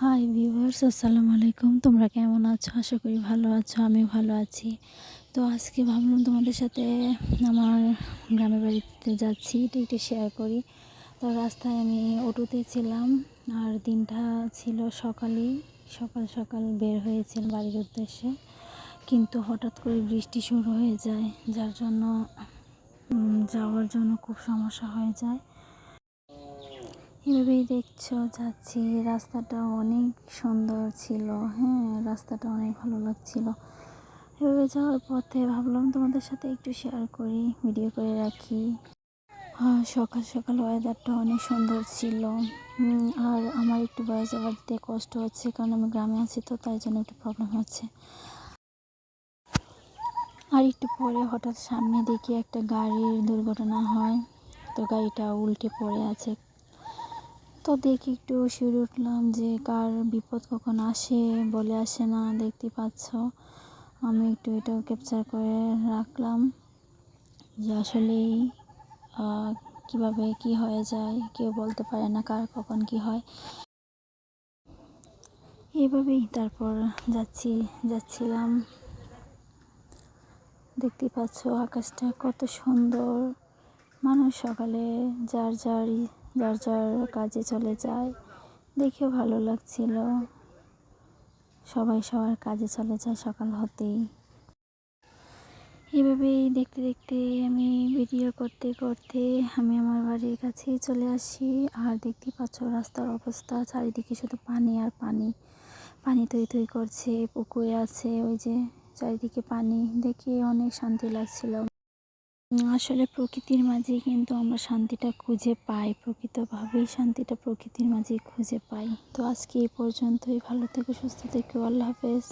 Hi viewers আসসালামু আলাইকুম। তোমরা কেমন আছো? আশা করি ভালো আছো আমি ভালো আছি। তো আজকে ভাবলাম তোমাদের সাথে আমার গ্রামের বাড়িতে যাচ্ছি, এটা একটু শেয়ার করি। তো রাস্তায় আমি অটোতে ছিলাম, আর দিনটা ছিল সকালেই, সকাল সকাল বের হয়েছিল বাড়ির উদ্দেশ্যে। কিন্তু হঠাৎ করে বৃষ্টি শুরু হয়ে যায়, যার জন্য যাওয়ার জন্য খুব সমস্যা হয়ে যায়। এভাবেই দেখছ? যাচ্ছি। রাস্তাটা অনেক সুন্দর ছিল। হ্যাঁ রাস্তাটা অনেক ভালো লাগছিল। এভাবে যাওয়ার পথে ভাবলাম তোমাদের সাথে একটু শেয়ার করি ভিডিও করে রাখি। আর সকাল সকাল ওয়েদারটা অনেক সুন্দর ছিল। আর আমার একটু বয়স আবার দিতে কষ্ট হচ্ছে, কারণ আমি গ্রামে আছি তো, তাই জন্য একটু প্রবলেম হচ্ছে। আর একটু পরে হঠাৎ সামনে দেখি একটা গাড়ির দুর্ঘটনা হয়। তো গাড়িটা উল্টে পড়ে আছে। তো দেখি একটু শিউরে উঠলাম যে, কার বিপদ কখন আসে বলে আসে না, দেখতে পাচ্ছ। আমি একটু এটাও ক্যাপচার করে রাখলাম যে আসলেই কীভাবে কি হয়ে যায়, কেউ বলতে পারে না কার কখন কি হয়। এভাবেই তারপর যাচ্ছি, যাচ্ছিলাম। দেখতে পাচ্ছ আকাশটা কত সুন্দর। মানুষ সকালে যার যার যার যার কাজে চলে যায়। দেখেও ভালো লাগছিল। সবাই সবার কাজে চলে যায় সকাল হতেই। এভাবেই দেখতে দেখতে আমি ভিডিও করতে করতে আমি আমার বাড়ির কাছেই চলে আসি। আর দেখতে পাচ্ছ রাস্তার অবস্থা, চারিদিকে শুধু পানি আর পানি। পানি তৈ তৈ করছে, পুকুরে আছে, ওই যে চারিদিকে পানি। দেখে অনেক শান্তি লাগছিল। আসলে প্রকৃতির মাঝেই কিন্তু আমরা শান্তিটা খুঁজে পাই, প্রকৃতভাবেই শান্তিটা প্রকৃতির মাঝেই খুঁজে পাই। তো আজকে এই পর্যন্তই। ভালো থেকো, সুস্থ থেকো। আল্লাহ হাফেজ।